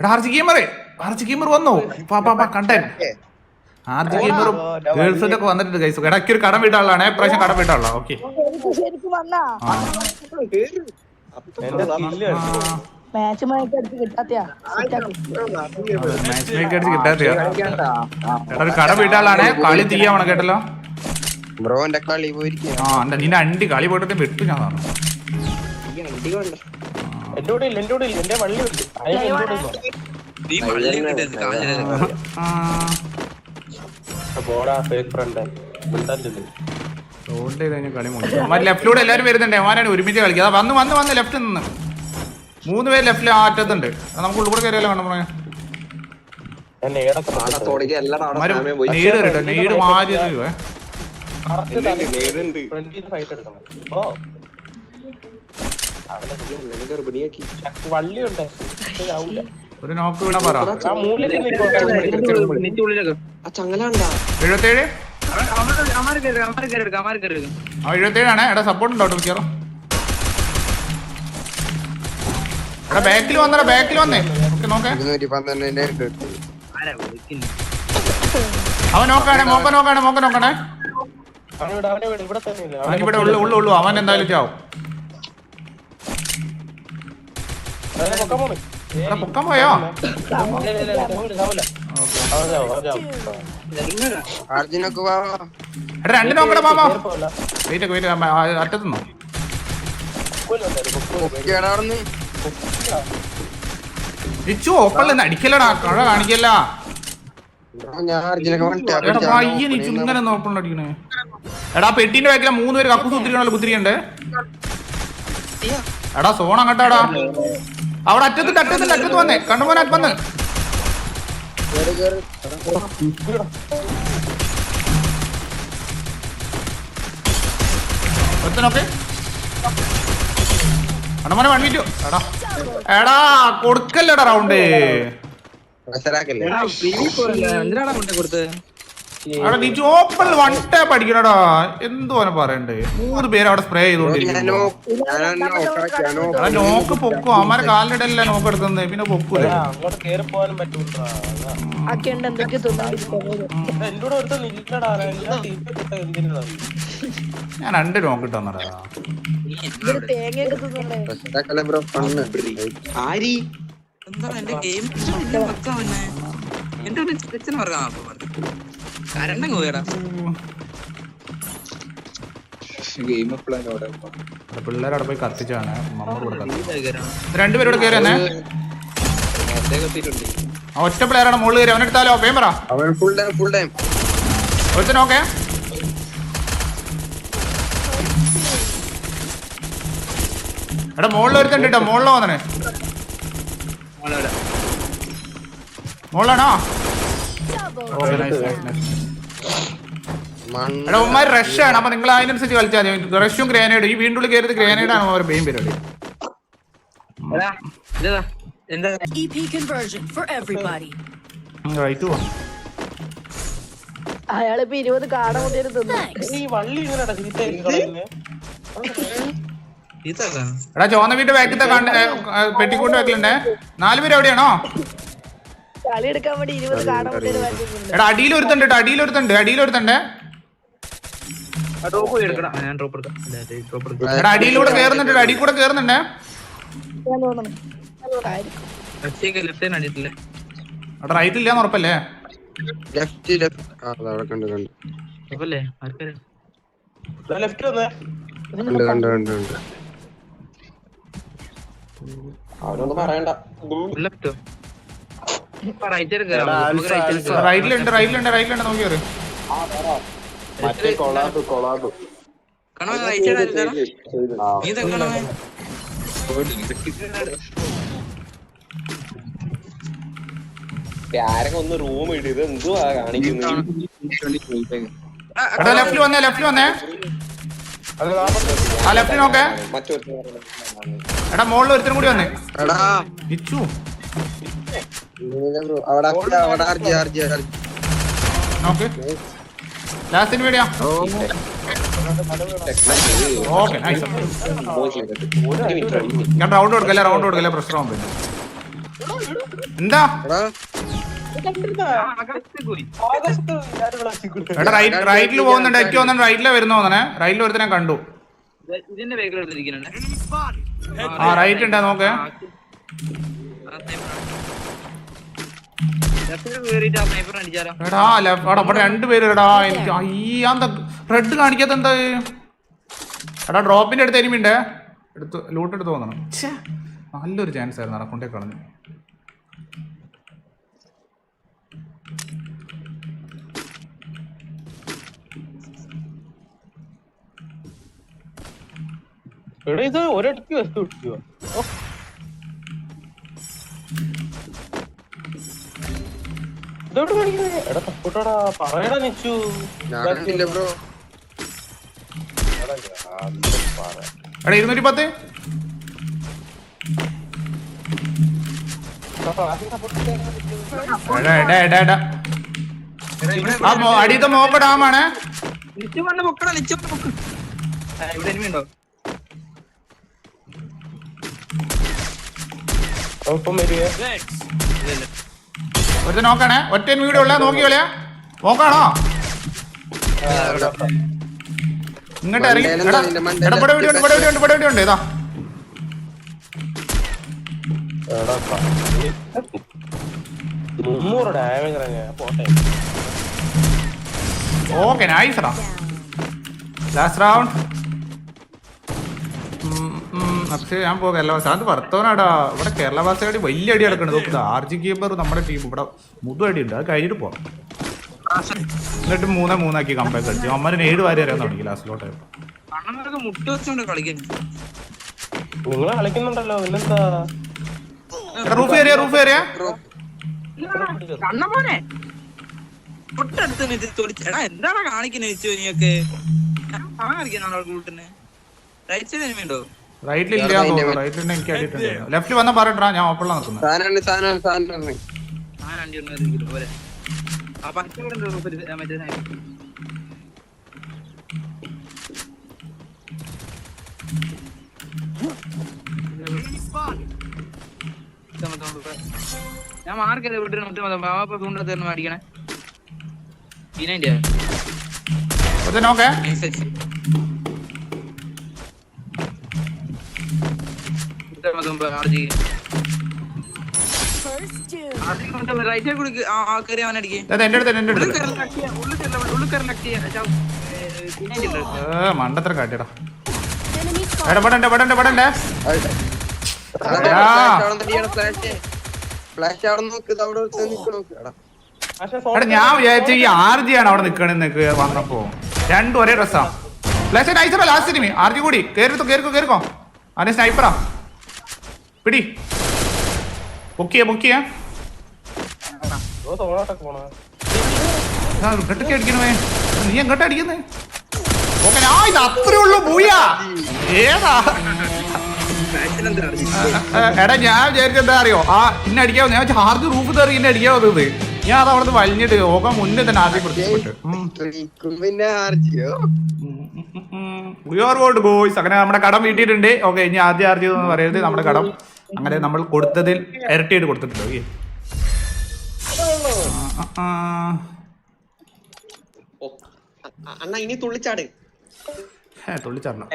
എടാ RJ ഗെയിമറെ RJ gamer വന്നു? പാ പാ പാ കണ്ടൻ. ആർജി ഗെയിമറും ഗേൾഫ്രണ്ട് ഒക്കെ വന്നിട്ടുണ്ട് ഗൈസ് ഒരു കടം കടം ഓക്കെ. എന്റെ മാച്ച് മയക്ക് മാച്ച് മേക്ക് അടിച്ച് കിട്ടാത്തയാ. എടാ ഒരു കടം കളി തീയാവണം കേട്ടല്ലോ. ബ്രോന്റെ കളി പോയിരിക്കും ആ നിന്നെ നിന്റെ അണ്ടി കളി പോയിട്ട് വെട്ടു ഞാൻ എന്റെ കൂടെ ഇല്ല എന്റെ കൂടെ ഇല്ല. എന്റെ വള്ളി ഉണ്ട്. നീ പോടാ ഫേക്ക് ഫ്രണ്ട് റോഡ് ചെയ്ത് കളി അവന്മാർ ലെഫ്റ്റിലൂടെ എല്ലാവരും വരുന്നുണ്ട്. അവനാണ് ഒരുമിച്ച് കളിക്കുക. അതാ വന്ന് വന്ന് വന്ന് ലെഫ്റ്റ് നിന്ന്. മൂന്ന് പേര് ലെഫ്റ്റിൽ ആറ്റത്തുണ്ട് അത് നമുക്ക് ഉള്ളിൽ കൂടെ കയറിയല്ലോ കണ്ടു ഞാൻ ഏടൊക്കെ നീട് കേട്ടോ. മാറി ഒരു നോക്ക് വീണ പറ. ആ മൂലത്തിൽ നിൽക്കും എഴുപത്തേഴ് എഴുപത്തേഴാണ്. എടാ സപ്പോർട്ട് ഉണ്ടോ മിക്കവാറും? എടാ ബാക്കിൽ വന്നടാ ബാക്കിൽ വന്നേ. ഓക്കെ നോക്കേ. അവൻ നോക്കാണേ മോക്ക നോക്കാണേ മോക്ക നോക്കണേ. ഇവിടെ ഉള്ളു ഉള്ളു അവൻ എന്തായാലും ചാവും ചാവും. അർജുനൊക്കെ രണ്ട് നോക്കടാ മാമ വെയിറ്റ് അറ്റത്തുനിന്നോ ഇച്ചു ഓപ്പണിൽ അടിക്കലടാ കഴ കാണിക്കല്ല ഇങ്ങനെ ഓപ്പണിൽ അടിക്കണേ എടാ പെട്ടിന്റെ ബാക്കിലെ മൂന്ന് പേര് കപ്പ് കുത്തിരിക്കണല്ലോ കുത്തിരിക്കണ്ടേ എടാ സോൺ അങ്ങട്ടാടാ അവിടെ അറ്റത്ത് അറ്റത്ത് അറ്റത്ത് വന്നേ. കണ്ണുമോൻ അറ്റ് വന്ന്. ഒരുത്തനൊക്കെ വൺ മിനിറ്റ്. എടാ. എടാ കൊടുക്കല്ലടാ റൗണ്ട് കൊടുത്തത് ഓപ്പണിൽ വൺ ടാപ്പ് അടിക്കണടാ എന്തോനെ പറയണ്ടേ? മൂന്ന് പേര് അവിടെ സ്പ്രേ ചെയ്തോണ്ടിരിക്കുന്നു. എടാ നോക്ക് പൊക്കും. അവന്മാരെ കാലിടല്ല നോക്ക് എടുക്കുന്നത് പിന്നെ പൊക്കൂല. ഞാൻ രണ്ട് നോക്ക് ഇട്ടെന്നടാ ഫണ്ണ് എന്താണ് എന്റെ ഗെയിം വെക്കാവന്നെ പോയടാ പിള്ളേർ അവിടെ പോയി കത്തിച്ചാണ്. രണ്ടുപേരോട് കയറി. തന്നെ ഒറ്റ പ്ലെയറാണ് മുകളിൽ കയറി. അവനെടുത്താലോ വേം പറ. അവൻ ഫുൾ ടൈം ഫുൾ ടൈം ഒരുത്തൻ നോക്കേ. എടാ മുകളിൽ ഒരുത്തണ്ട് കേട്ടോ. മുകളിലോ വന്നേ നൈസ് എടാ ഉമ്മാർ റഷ് ആണ്. അപ്പൊ നിങ്ങൾ അതിനനുസരിച്ച് കളിച്ചാൽ മതി. റഷും ഗ്രാനേഡും ഈ വീണ്ടും കയറിയത് ഗ്രാനേഡ് ആണ് അവർ മെയിൻ പരിപാടി? EP E conversion for everybody. Right പോവാം അയാളിപ്പോ ഇരുപത് കാട മുട്ടിയിട്ട് തിന്നു. Thanks. ഈ വള്ളി ഇങ്ങനെ എടാ ചോന്ന വീട്ട് ബാക്കിത്തെ പെട്ടിക്കൊണ്ട് വെക്കലുണ്ടേ? നാല് പേര് എവിടെയാണോ എടാ അടിയിൽ ഒരുത്തണ്ട് കേട്ടോ അടിയിൽ ഒരുത്തണ്ട് അടിയിൽ ഒരുത്തുണ്ട് ഡ്രോപ്പ് എടുക്കണം. ഞാൻ ഡ്രോപ്പ് എടുക്കാം. ഡ്രോപ്പ് എടുക്കാം. എടാ അടിയിലൂടെ കേറുന്നുണ്ട് അടി കൂടെ കേറുന്നുണ്ട്. എടാ റൈറ്റ് ഇല്ലാന്ന് ഉറപ്പല്ലേ ലെഫ്റ്റ് ലെഫ്റ്റ് അവിടെ കണ്ടു കണ്ടു. അപ്പല്ലേ ലെഫ്റ്റ് വന്നേ. കണ്ടു കണ്ടു കണ്ടു കണ്ടു. അവനൊന്നും പറയണ്ട ലെഫ്റ്റോ റൈറ്റിലുണ്ട് റൈറ്റിലുണ്ട് റൈറ്റിലുണ്ട് നോക്കി കയറി മറ്റേ കൊളാബ് കൊളാബ്. കണവൻ റൈറ്റ് എടുക്കാം നീ തെക്കണമേ ആരൊക്കെ ഒന്ന് റൂം ഇട് ഇത് എന്തുവാ കാണിക്കുന്നത് ലെഫ്റ്റ് വന്നേ ലെഫ്റ്റ് വന്നേ. ആ ലെഫ്റ്റ് നോക്കേ. എടാ മോളിൽ ഒരുത്തരും കൂടി വന്നേ. എടാ. ഇച്ചു ലാസ്റ്റിന് ഓക്കെ നൈസ് ഞാൻ റൗണ്ട് കൊടുക്കല്ലേ റൗണ്ട് കൊടുക്കല്ലേ പ്രശ്നമാകും പിന്നെ. എന്താ? എടാ റൈറ്റ് റൈറ്റിൽ പോകുന്നുണ്ട്. എനിക്ക് തോന്നുന്നു റൈറ്റിലെ വരുന്ന തോന്നണേ. റൈറ്റിൽ ഒരുത്തനെ കണ്ടു. ആ റൈറ്റ് ഉണ്ടാ നോക്ക്. എടാ ലെഫ്റ്റ് രണ്ടുപേര് എടാ എനിക്ക് അയ്യാന്ത റെഡ് കാണിക്കാത്ത എന്താ? എടാ ഡ്രോപ്പിന്റെ അടുത്ത് എനിമിണ്ടേ എടുത്ത് ലൂട്ട് എടുത്ത് തോന്നണം നല്ലൊരു ചാൻസ് ആയിരുന്നു നടക്കൊണ്ടേ കളഞ്ഞു. എടാ ഇത് ഒരടിക്ക് വെച്ചു വിട്ടുക ഇതോട്ട് കാണിക്കുന്നേ എടാ തപ്പോട്ടാടാ പറയടാ നിച്ചു. എടാ, ഇരുന്നൂറ്റി പത്ത് അടിയത്തെ മോക്ക ഡാമാണേ ലിച്ചു ഒരുത്ത നോക്കണേ. ഒറ്റ വീഡിയോ ഉള്ള നോക്കിയോളിയ നോക്കാണോ? ഇങ്ങോട്ട് ഇറങ്ങി. ഇടപെട വീഡിയോ ഉണ്ട് ഇവിടെ വീഡിയോ ഉണ്ട് ഇവിടെ വീഡിയോ ഉണ്ട്. ഇതാ. ഓക്കെ നൈസ് ലാസ്റ്റ് റൗണ്ട് പക്ഷേ ഞാൻ പോകാം. കേരള ഭാഷ അത് വർത്തവനാടാ ഇവിടെ കേരള ഭാഷയുടെ വലിയ അടി നടക്കണത് നോക്കുന്നത് ആർ ജി കീപ്പർ നമ്മുടെ ടീം ഇവിടെ മുതു അടി ഉണ്ട്. അത് കഴിഞ്ഞിട്ട് പോവാം. എന്നിട്ട് മൂന്നേ മൂന്നാക്കി കമ്പയർ കളിച്ചു അമ്മന് ഏഴ് വാരി അറിയാൻ തുടങ്ങി ലാസ്റ്റിലോട്ട് നിങ്ങൾ കളിക്കുന്നുണ്ടല്ലോ. പിന്നെന്താ റൂഫ് ഏരിയ റൂഫ് ഏരിയ തൊട്ടടുത്ത് നിന്നിട്ട് എന്താണ് കാണിക്കുന്നത് വെച്ചു നീയൊക്കെ ഞാൻ കൂട്ടിന് റൈറ്റ് സൈഡ് ഉണ്ടോ റൈറ്റിൽ എനിക്ക് അടിയിട്ടുണ്ട് ലെഫ്റ്റ് വന്നാൽ പറയട്ടാ ഞാൻ ഓപ്പണിലാണ് നിൽക്കുന്നത് സാധനമാണ് സാധനം സാധനം ആ രണ്ടു ഇരിക്കുന്നു പോരെ ആ പച്ച ഇവിടെ ഉണ്ട് ഒരുത്തൻ കാട്ടിടാ നോക്ക് പടണ്ടേ പടണ്ടേ എടാ. ഞാൻ വിചാരിച്ചു ഈ ആർ ജി ആണ് അവിടെ നിക്കണെന്ന് വന്നപ്പോ. രണ്ടും ഒരേ ഡ്രസ്സാ ഫ്ലാഷ് നൈസറ ലാസ്റ്റ് സിനിമ ആർ ജി കൂടി. കേറിക്കോ കേറിക്കോ കേറിക്കോ. അതിന് സ്നൈപ്പറാ പിടി. ബുക്ക് ആ, ഇത് അത്രേ എടാ ഞാൻ വിചാരിച്ചെന്താ അറിയോ? ആ ഇന്നെ അടിക്കാവോ? ഞാൻ ചാർജ് റൂഫ് തെറി ഇന്നെ അടിക്കാവോ ഇത്? ഞാൻ അത് അവിടെ വലിഞ്ഞിട്ട് ഓക്കെ മുന്നേ തന്നെ ആദ്യം പ്രത്യക്ഷപ്പെട്ടു ബോയ്സ് അങ്ങനെ നമ്മുടെ കടം വീട്ടിയിട്ടുണ്ട്. ഓക്കെ ഇനി ആദ്യം ആർജി എന്ന് പറയരുത്. നമ്മുടെ കടം. അങ്ങനെ നമ്മൾ കൊടുത്തതിൽ ഇരട്ടിയായിട്ട് കൊടുത്തിട്ടുണ്ടോ? ഈ അണ്ണ ഇനി തുള്ളിച്ചാട്. തുള്ളിച്ചാടണം.